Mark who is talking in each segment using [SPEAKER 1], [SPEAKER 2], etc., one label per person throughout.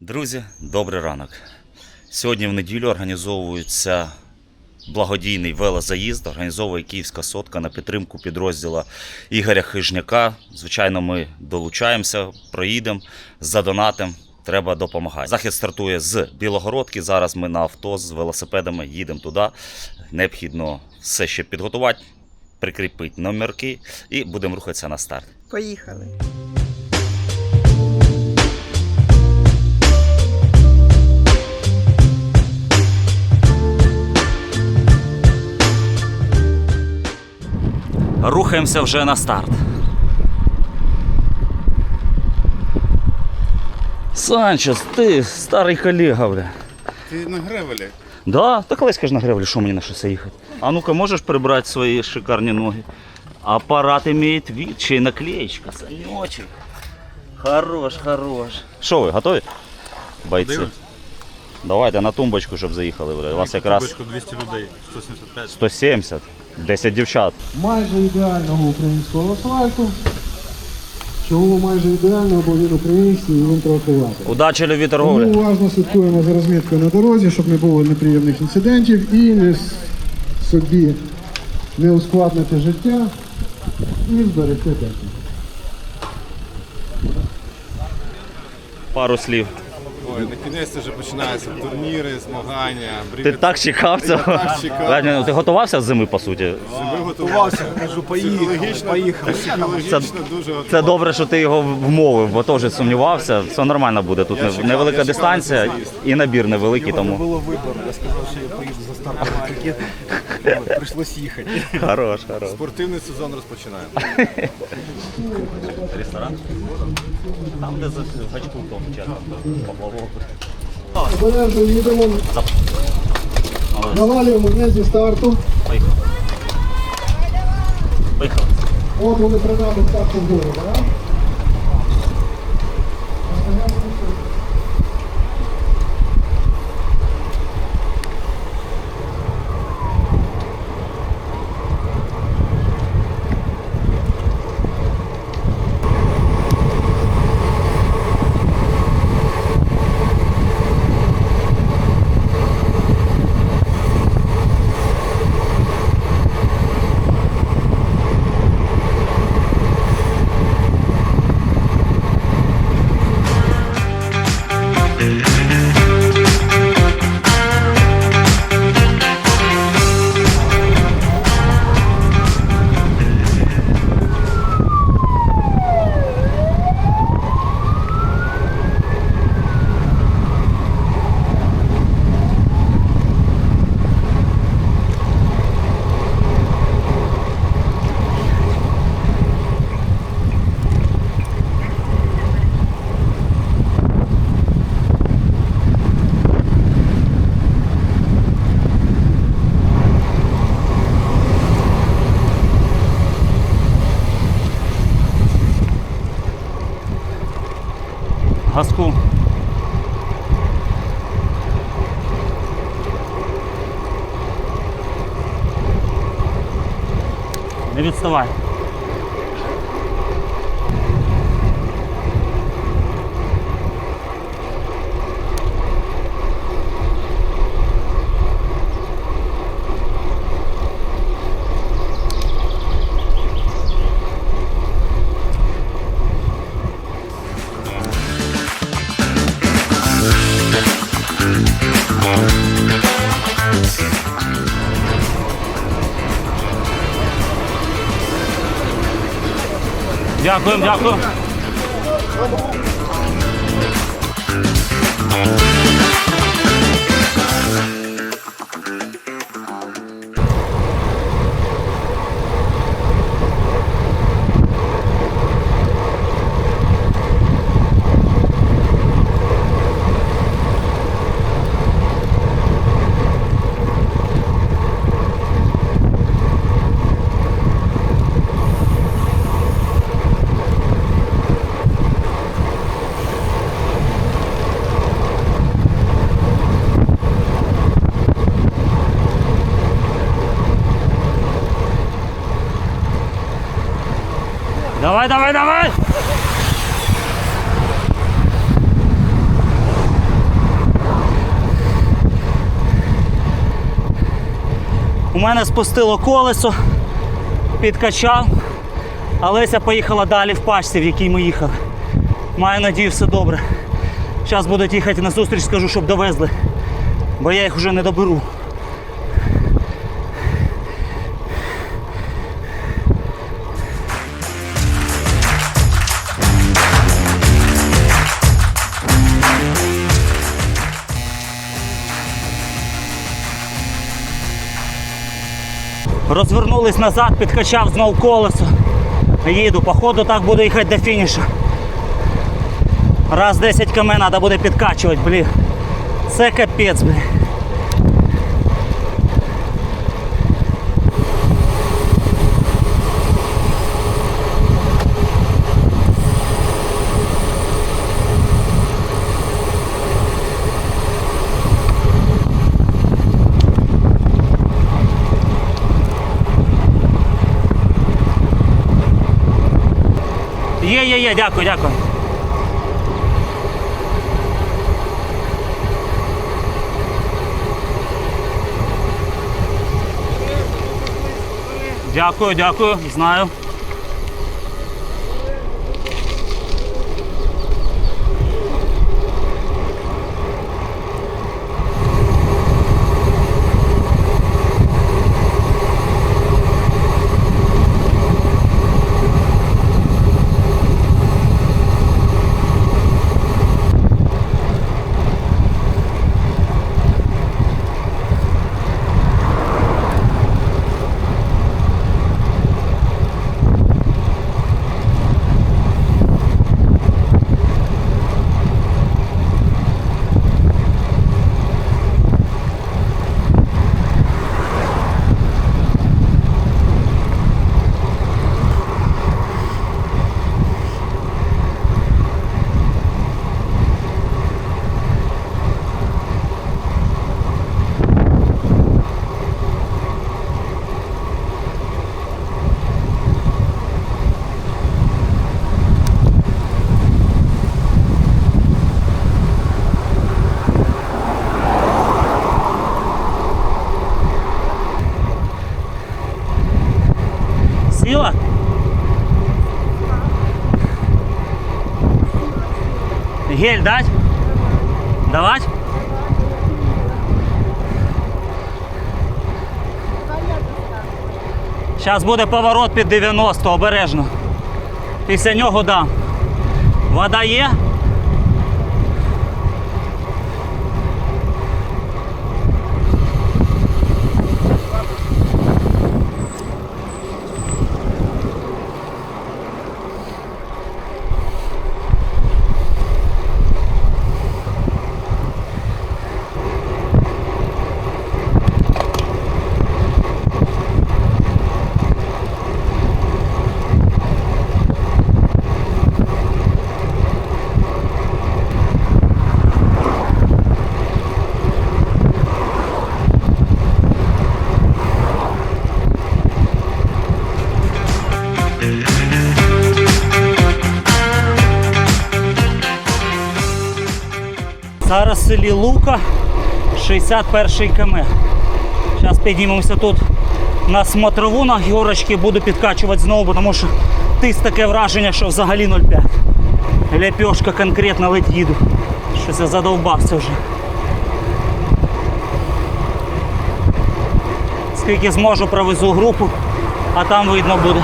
[SPEAKER 1] Друзі, добрий ранок. Сьогодні в неділю організовується благодійний велозаїзд, організовує Київська сотка на підтримку підрозділу Ігоря Хижняка. Звичайно, ми долучаємося, проїдемо, задонатимо. Треба допомагати. Захід стартує з Білогородки. Зараз ми на авто з велосипедами їдемо туди. Необхідно все ще підготувати, прикріпити номерки і будемо рухатися на старт.
[SPEAKER 2] Поїхали.
[SPEAKER 1] Рухаємося вже на старт. Санчес, ти старий колега, бля.
[SPEAKER 3] Ти на гревелі?
[SPEAKER 1] Да, та колись каже на гревлі, що мені на шосе їхати. А ну-ка, можеш прибрати свої шикарні ноги? Апарат имеет вид, ще й наклеечка, санечек. Хорош, хорош. Що ви, готові? Бойці.
[SPEAKER 3] Дивимось.
[SPEAKER 1] Давайте на тумбочку, щоб заїхали. Бля. У вас якраз
[SPEAKER 3] Кубочку 200 людей, 175.
[SPEAKER 1] 170, 10 дівчат.
[SPEAKER 4] майже ідеального українського асфальту. Чому майже ідеального, бо він український і він трохи лапий.
[SPEAKER 1] Удачі, любі
[SPEAKER 4] Тому
[SPEAKER 1] торговлі.
[SPEAKER 4] уважно слідкуємо за розміткою на дорозі, щоб не було неприємних інцидентів і не собі не ускладнити життя і зберегти техніку.
[SPEAKER 1] Пару слів.
[SPEAKER 3] Ой, на кінець вже починаються турніри, змагання,
[SPEAKER 1] Ти
[SPEAKER 3] бригад.
[SPEAKER 1] так чекав цього?
[SPEAKER 3] так чекав.
[SPEAKER 1] Ладно, ну, Ти готувався з зими, по суті?
[SPEAKER 3] Ви готувався, кажу, поїхав, поїхав. Психологічно дуже.
[SPEAKER 1] Це добре, що ти його вмовив, бо теж сумнівався. Все нормально буде. Тут
[SPEAKER 3] Я
[SPEAKER 1] не-
[SPEAKER 3] чекав,
[SPEAKER 1] невелика
[SPEAKER 3] я чекав
[SPEAKER 1] дистанція і набір невеликий, тому
[SPEAKER 5] було вибору. Я сказав, що я поїду за стартом ракет. Прийшлось їхати.
[SPEAKER 1] хорош, хорош.
[SPEAKER 3] Спортивний сезон розпочинаємо.
[SPEAKER 1] Ресторан? Там, де за гачку в тому чекав. Поплавок.
[SPEAKER 4] Обережно їдемо, навалюємо не зі старту.
[SPEAKER 1] Поїхали. Поїхали.
[SPEAKER 4] От вони придати старту вгору, так?
[SPEAKER 1] Дякуємо, дякую. давай, давай, давай! У мене спустило колесо, підкачав, а Леся поїхала далі в пачці, в якій ми їхали. Маю надію, все добре. Зараз будуть їхати на зустріч, скажу, щоб довезли, бо я їх вже не доберу. Розвернулись назад, підкачав знов колесо. Їду, походу так буду їхати до фінішу. Раз 10 км треба буде підкачувати, блін. Це капець, блін. Є, є, є, дякую, дякую. Дякую, дякую, знаю. Гель дать? Давать? Зараз буде поворот під 90, обережно. Після нього дам. Вода є? Селі Лука, 61 км. Зараз піднімемося тут на смотрову на горочки, буду підкачувати знову, тому що тис таке враження, що взагалі 0,5. Ляпьошка конкретно ледь їду. Щось я задовбався вже. Скільки зможу, провезу групу, а там видно буде.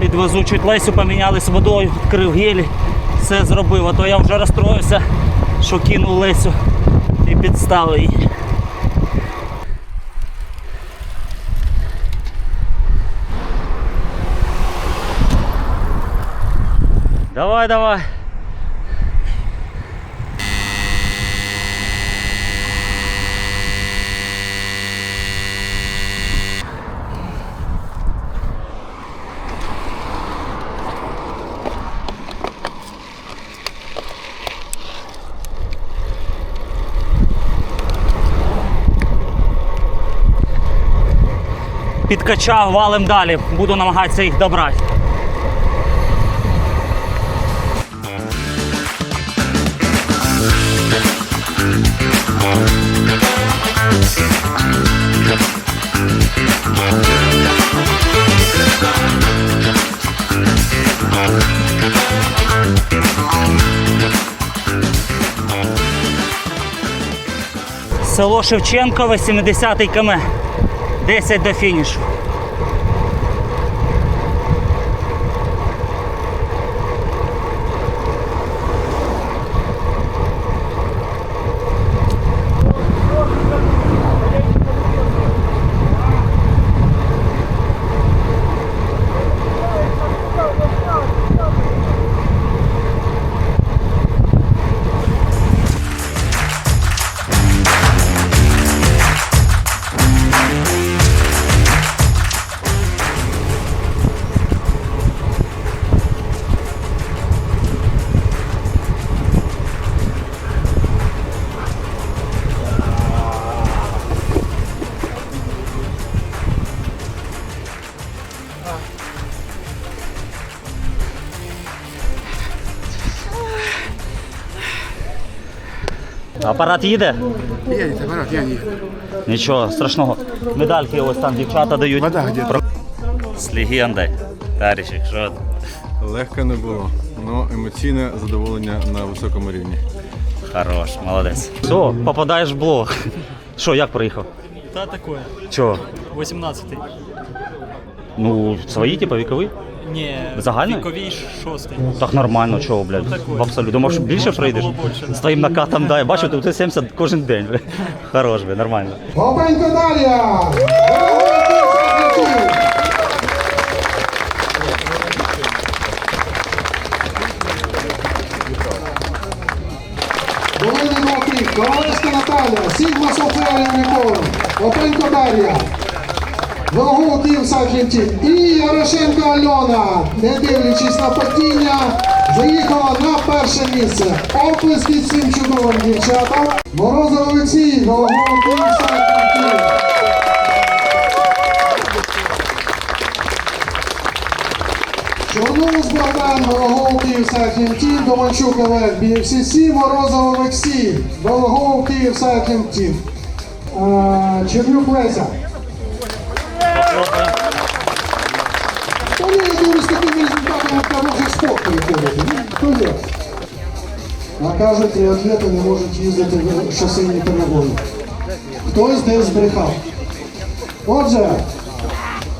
[SPEAKER 1] Підвезу чуть Лесю, помінялись водою, відкрив гелі, все зробив, а то я вже розстроївся, що кинув Лесю і підставив її. Давай, давай. підкачав, валим далі. Буду намагатися їх добрати. Село Шевченкове, 70-й км. 10 до фінішу. Апарат їде?
[SPEAKER 3] Едет, аппарат, я не.
[SPEAKER 1] Нічого страшного. Медальки ось там дівчата дають.
[SPEAKER 3] Вода где-то.
[SPEAKER 6] З легендою. Тарічик, що?
[SPEAKER 7] Легко не було, але емоційне задоволення на високому рівні.
[SPEAKER 6] Хорош, молодець.
[SPEAKER 1] Все, попадаєш в блог. Що, як проїхав?
[SPEAKER 8] Да, такое.
[SPEAKER 1] Чого?
[SPEAKER 8] 18-й.
[SPEAKER 1] Ну, свої, типу, вікові?
[SPEAKER 8] Не,
[SPEAKER 1] Загальний?
[SPEAKER 8] віковій шостий.
[SPEAKER 1] Так нормально, чого, блядь.
[SPEAKER 8] такое.
[SPEAKER 1] В абсолютно. Думав, що більше
[SPEAKER 8] Можна
[SPEAKER 1] прийдеш?
[SPEAKER 8] було більше, да.
[SPEAKER 1] З твоїм накатом, да. Я бачу, ти 70 кожен день. блядь. Хорош, блядь, нормально.
[SPEAKER 4] Бабенько Дар'я! Ковальська Наталя, Сігма Софія Микола, Бабенько Дар'я, Вагу Київ Сахінтів і Ярошенко Альона, не дивлячись на падіння, заїхала на перше місце. Оплески цим чудовим дівчатам. Морозов Олексій, Вагу Київ Сахінтів. Чорнус Богдан, Сахін Тім, Доманчук Олег, BFCC, Морозов Олексій, Ворогов Київ Сахін Тім. Чернюк Леся. Та ні, я з такими результатами в хороший спорт переходити. Ну, є? А кажуть, триатлети не можуть їздити в шосейні перегони. Хтось десь збрехав. Отже,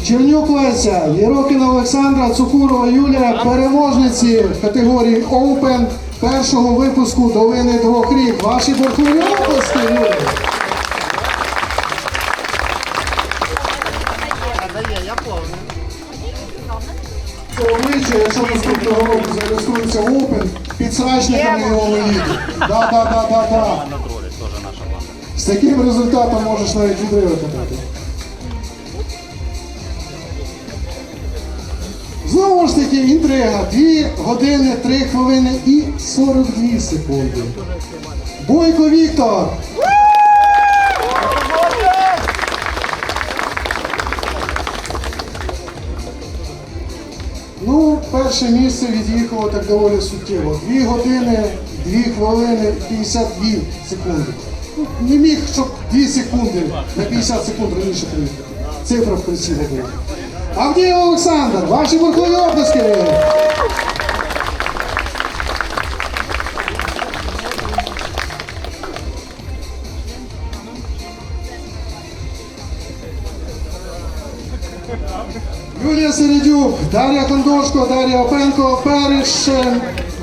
[SPEAKER 4] Чернюк Леся, Єрокіна Олександра, Цукурова Юлія, переможниці категорії Open першого випуску Долини двох рік. Ваші бурхливі області, Юлія. Це обличчя, якщо наступного року зареєструється Open, підсрачниками його не. Да, да, да, да, да. З таким результатом можеш навіть відриви катати. Знову ж таки, інтрига. 2 години, 3 хвилини і 42 секунди. Бойко Віктор. Ну, перше місце від'їхало так доволі суттєво. 2 години, 2 хвилини, 52 секунди. Ну, не міг, щоб 2 секунди на 50 секунд раніше приїхати. Цифра в прицілі була. Авдіїв Олександр, ваші бурхливі обласки. Юлія Середюк, Дар'я Кондошко, Дар'я Опенко, Переш,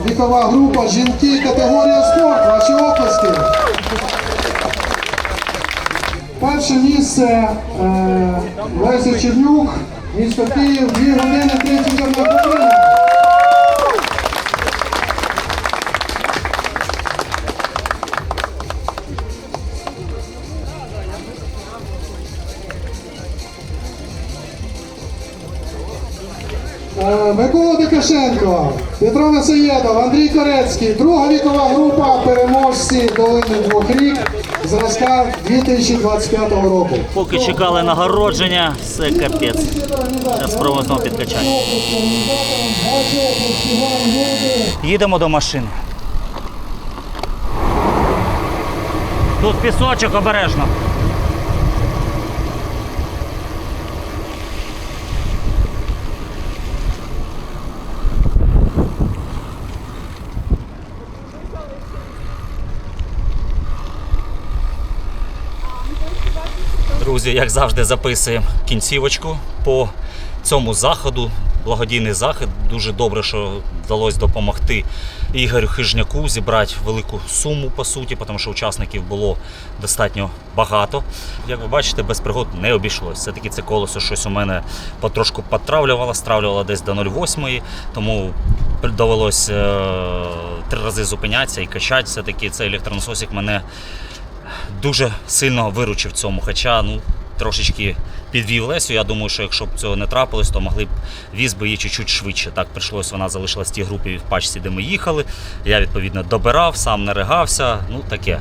[SPEAKER 4] вікова група, жінки, категорія спорт, ваші оплески. Перше місце е, Леся Чернюк, місто Київ, 2 години 31 хвилина. Дикашенко, Петро Насаєдов, Андрій Корецький, друга вікова група переможці долини двох рік зразка 2025 року.
[SPEAKER 1] Поки чекали нагородження, все капець. Зараз знову підкачати. Їдемо до машини. Тут пісочок обережно. Друзі, як завжди, записуємо кінцівочку по цьому заходу. Благодійний захід. Дуже добре, що вдалося допомогти Ігорю Хижняку зібрати велику суму по суті, тому що учасників було достатньо багато. Як ви бачите, без пригод не обійшлося. Все-таки це колесо щось у мене потрошку потравлювало, стравлювало десь до 0,8, тому довелось е, три рази зупинятися і качати. Все-таки цей електронасосик мене дуже сильно виручив цьому. Хоча ну, трошечки підвів Лесю. Я думаю, що якщо б цього не трапилось, то могли б віз би її чуть-чуть швидше. Так прийшлось, вона залишилась в тій групі в пачці, де ми їхали. Я відповідно добирав, сам наригався. Ну таке.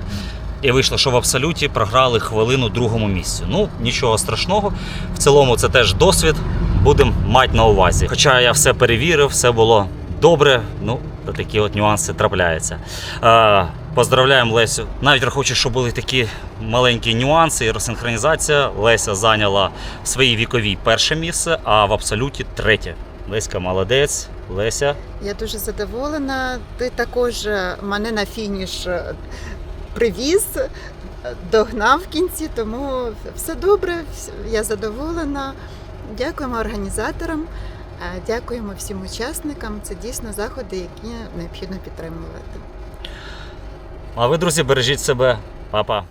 [SPEAKER 1] І вийшло, що в абсолюті програли хвилину другому місцю. Ну, нічого страшного. В цілому це теж досвід. Будемо мати на увазі. Хоча я все перевірив, все було добре. Ну, такі от нюанси трапляються. Е, поздравляємо Лесю. Навіть рахуючи, що були такі маленькі нюанси і розсинхронізація. Леся зайняла в своїй віковій перше місце, а в абсолюті третє. Леська молодець. Леся.
[SPEAKER 2] Я дуже задоволена. Ти також мене на фініш привіз, догнав в кінці, тому все добре, я задоволена. Дякуємо організаторам, дякуємо всім учасникам. Це дійсно заходи, які необхідно підтримувати.
[SPEAKER 1] А ви, друзі, бережіть себе. Па-па.